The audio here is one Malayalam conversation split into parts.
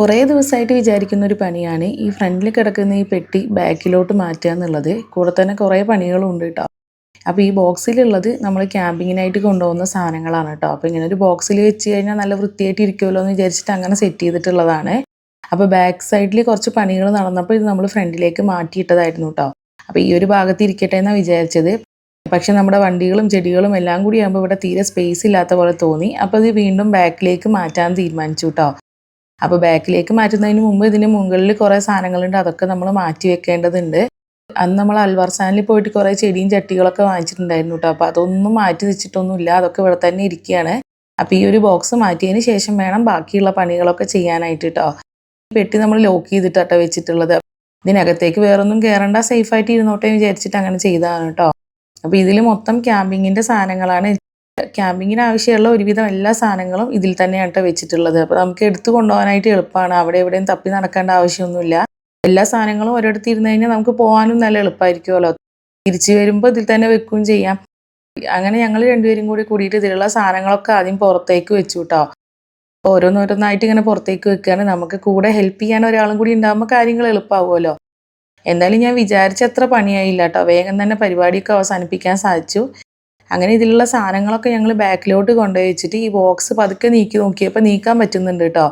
കുറേ ദിവസമായിട്ട് വിചാരിക്കുന്ന ഒരു പണിയാണ് ഈ ഫ്രണ്ടിൽ കിടക്കുന്ന ഈ പെട്ടി ബാക്കിലോട്ട് മാറ്റുക എന്നുള്ളത്. കൂടെ തന്നെ കുറേ പണികളും ഉണ്ട് കേട്ടോ അപ്പോൾ ഈ ബോക്സിലുള്ളത് നമ്മൾ ക്യാമ്പിങ്ങിനായിട്ട് കൊണ്ടുപോകുന്ന സാധനങ്ങളാണ് കേട്ടോ അപ്പോൾ ഇങ്ങനെ ഒരു ബോക്സിൽ വെച്ച് കഴിഞ്ഞാൽ നല്ല വൃത്തിയായിട്ട് ഇരിക്കുമല്ലോ എന്ന് വിചാരിച്ചിട്ട് അങ്ങനെ സെറ്റ് ചെയ്തിട്ടുള്ളതാണ്. അപ്പോൾ ബാക്ക് സൈഡിൽ കുറച്ച് പണികൾ നടന്നപ്പോൾ ഇത് നമ്മൾ ഫ്രണ്ടിലേക്ക് മാറ്റിയിട്ടതായിരുന്നു കേട്ടോ അപ്പോൾ ഈ ഒരു ഭാഗത്ത് ഇരിക്കട്ടെ എന്നാണ് വിചാരിച്ചത്. പക്ഷെ നമ്മുടെ വണ്ടികളും ചെടികളും എല്ലാം കൂടി ആകുമ്പോൾ ഇവിടെ തീരെ സ്പേസ് ഇല്ലാത്ത പോലെ തോന്നി. അപ്പോൾ ഇത് വീണ്ടും ബാക്കിലേക്ക് മാറ്റാൻ തീരുമാനിച്ചു കേട്ടോ അപ്പോൾ ബാക്കിലേക്ക് മാറ്റുന്നതിന് മുമ്പ് ഇതിന് മുകളിൽ കുറേ സാധനങ്ങളുണ്ട്. അതൊക്കെ നമ്മൾ മാറ്റി വെക്കേണ്ടതുണ്ട്. അന്ന് നമ്മൾ അൽവർസാനിൽ പോയിട്ട് കുറേ ചെടിയും ചട്ടികളൊക്കെ വാങ്ങിച്ചിട്ടുണ്ടായിരുന്നു കേട്ടോ അപ്പോൾ അതൊന്നും മാറ്റി വെച്ചിട്ടൊന്നുമില്ല. അതൊക്കെ ഇവിടെ തന്നെ ഇരിക്കുകയാണ്. അപ്പോൾ ഈ ഒരു ബോക്സ് മാറ്റിയതിന് ശേഷം വേണം ബാക്കിയുള്ള പണികളൊക്കെ ചെയ്യാനായിട്ട് കേട്ടോ പെട്ടി നമ്മൾ ലോക്ക് ചെയ്തിട്ടാട്ടോ വെച്ചിട്ടുള്ളത്. ഇതിനകത്തേക്ക് വേറൊന്നും കയറണ്ട സേഫായിട്ട് ഇരുന്നോട്ടെ വിചാരിച്ചിട്ട് അങ്ങനെ ചെയ്തതാണ് കേട്ടോ അപ്പോൾ ഇതിൽ മൊത്തം ക്യാമ്പിങ്ങിന്റെ സാധനങ്ങളാണ്. ക്യാമ്പിങ്ങിന് ആവശ്യമുള്ള ഒരുവിധം എല്ലാ സാധനങ്ങളും ഇതിൽ തന്നെയാണ് കേട്ടോ വെച്ചിട്ടുള്ളത്. അപ്പോൾ നമുക്ക് എടുത്തു കൊണ്ടുപോകാനായിട്ട് എളുപ്പമാണ്. അവിടെ എവിടെയും തപ്പി നടക്കേണ്ട ആവശ്യമൊന്നുമില്ല. എല്ലാ സാധനങ്ങളും ഒരിടത്ത് ഇരുന്ന് കഴിഞ്ഞാൽ നമുക്ക് പോകാനും നല്ല എളുപ്പമായിരിക്കുമല്ലോ തിരിച്ചു വരുമ്പോൾ ഇതിൽ തന്നെ വെക്കുകയും ചെയ്യാം. അങ്ങനെ ഞങ്ങൾ രണ്ടുപേരും കൂടി കൂടിയിട്ട് ഇതിലുള്ള സാധനങ്ങളൊക്കെ ആദ്യം പുറത്തേക്ക് വെച്ചു കേട്ടോ ഓരോന്നോരോന്നായിട്ട് ഇങ്ങനെ പുറത്തേക്ക് വെക്കുകയാണ്. നമുക്ക് കൂടെ ഹെൽപ്പ് ചെയ്യാൻ ഒരാളും കൂടി ഉണ്ടാകുമ്പോൾ കാര്യങ്ങൾ എളുപ്പമാവുമല്ലോ എന്തായാലും ഞാൻ വിചാരിച്ചത്ര പണിയായില്ല കേട്ടോ വേഗം തന്നെ പരിപാടിയൊക്കെ അവസാനിപ്പിക്കാൻ സാധിച്ചു. അങ്ങനെ ഇതിലുള്ള സാധനങ്ങളൊക്കെ ഞങ്ങൾ ബാക്കിലോട്ട് കൊണ്ടുപോയി വെച്ചിട്ട് ഈ ബോക്സ് പതുക്കെ നീക്കി നോക്കിയപ്പോൾ നീക്കാൻ പറ്റുന്നുണ്ട് കേട്ടോ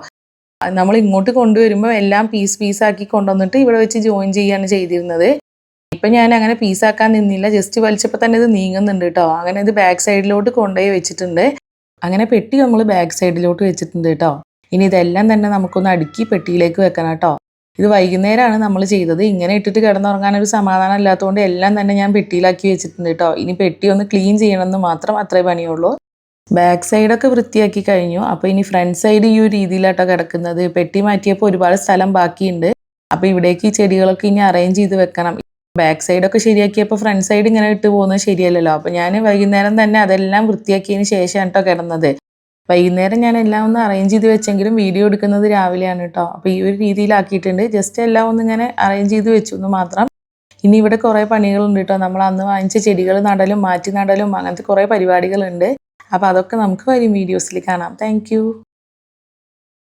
നമ്മൾ ഇങ്ങോട്ട് കൊണ്ടുവരുമ്പോൾ എല്ലാം പീസ് പീസാക്കി കൊണ്ടുവന്നിട്ട് ഇവിടെ വെച്ച് ജോയിൻ ചെയ്യാണ് ചെയ്തിരുന്നത്. ഇപ്പം ഞാൻ അങ്ങനെ പീസാക്കാൻ നിന്നില്ല ജസ്റ്റ് വലിച്ചപ്പോൾ തന്നെ ഇത് നീങ്ങുന്നുണ്ട് കേട്ടോ അങ്ങനെ ഇത് ബാക്ക് സൈഡിലോട്ട് കൊണ്ടുപോയി വെച്ചിട്ടുണ്ട്. അങ്ങനെ പെട്ടി നമ്മൾ ബാക്ക് സൈഡിലോട്ട് വെച്ചിട്ടുണ്ട് കേട്ടോ ഇനി ഇതെല്ലാം തന്നെ നമുക്കൊന്ന് അടുക്കി പെട്ടിയിലേക്ക് വെക്കണം കേട്ടോ ഇത് വൈകുന്നേരമാണ് നമ്മൾ ചെയ്തത്. ഇങ്ങനെ ഇട്ടിട്ട് കിടന്നുറങ്ങാൻ ഒരു സമാധാനം ഇല്ലാത്തതുകൊണ്ട് എല്ലാം തന്നെ ഞാൻ പെട്ടിയിലാക്കി വെച്ചിട്ടുണ്ട് കേട്ടോ ഇനി പെട്ടി ഒന്ന് ക്ലീൻ ചെയ്യണമെന്ന് മാത്രം അത്രേ പണിയുള്ളൂ. ബാക്ക് സൈഡൊക്കെ വൃത്തിയാക്കി കഴിഞ്ഞു. അപ്പോൾ ഇനി ഫ്രണ്ട് സൈഡ് ഈ ഒരു രീതിയിലാട്ടോ കിടക്കുന്നത്. പെട്ടി മാറ്റിയപ്പോൾ ഒരുപാട് സ്ഥലം ബാക്കിയുണ്ട്. അപ്പോൾ ഇവിടേക്ക് ഈ ചെടികളൊക്കെ ഇനി അറേഞ്ച് ചെയ്ത് വെക്കണം. ബാക്ക് സൈഡൊക്കെ ശരിയാക്കിയപ്പോൾ ഫ്രണ്ട് സൈഡ് ഇങ്ങനെ ഇട്ട് പോകുന്നത് ശരിയല്ലല്ലോ. അപ്പോൾ ഞാൻ വൈകുന്നേരം തന്നെ അതെല്ലാം വൃത്തിയാക്കിയതിന് ശേഷമാണ് കേട്ടോ കിടന്നത്. വൈകുന്നേരം ഞാൻ എല്ലാം ഒന്ന് അറേഞ്ച് ചെയ്ത് വെച്ചെങ്കിലും വീഡിയോ എടുക്കുന്നത് രാവിലെയാണ് കേട്ടോ അപ്പോൾ ഈ ഒരു രീതിയിലാക്കിയിട്ടുണ്ട്. ജസ്റ്റ് എല്ലാം ഒന്ന് ഇങ്ങനെ അറേഞ്ച് ചെയ്ത് വെച്ചു എന്ന് മാത്രം. ഇനി ഇവിടെ കുറേ പണികളുണ്ട് കേട്ടോ നമ്മൾ അന്ന് വാങ്ങിച്ച ചെടികൾ നടലും മാറ്റി നടലും അങ്ങനത്തെ കുറേ പരിപാടികളുണ്ട്. അപ്പോൾ അതൊക്കെ നമുക്ക് വരും വീഡിയോസിൽ കാണാം. താങ്ക്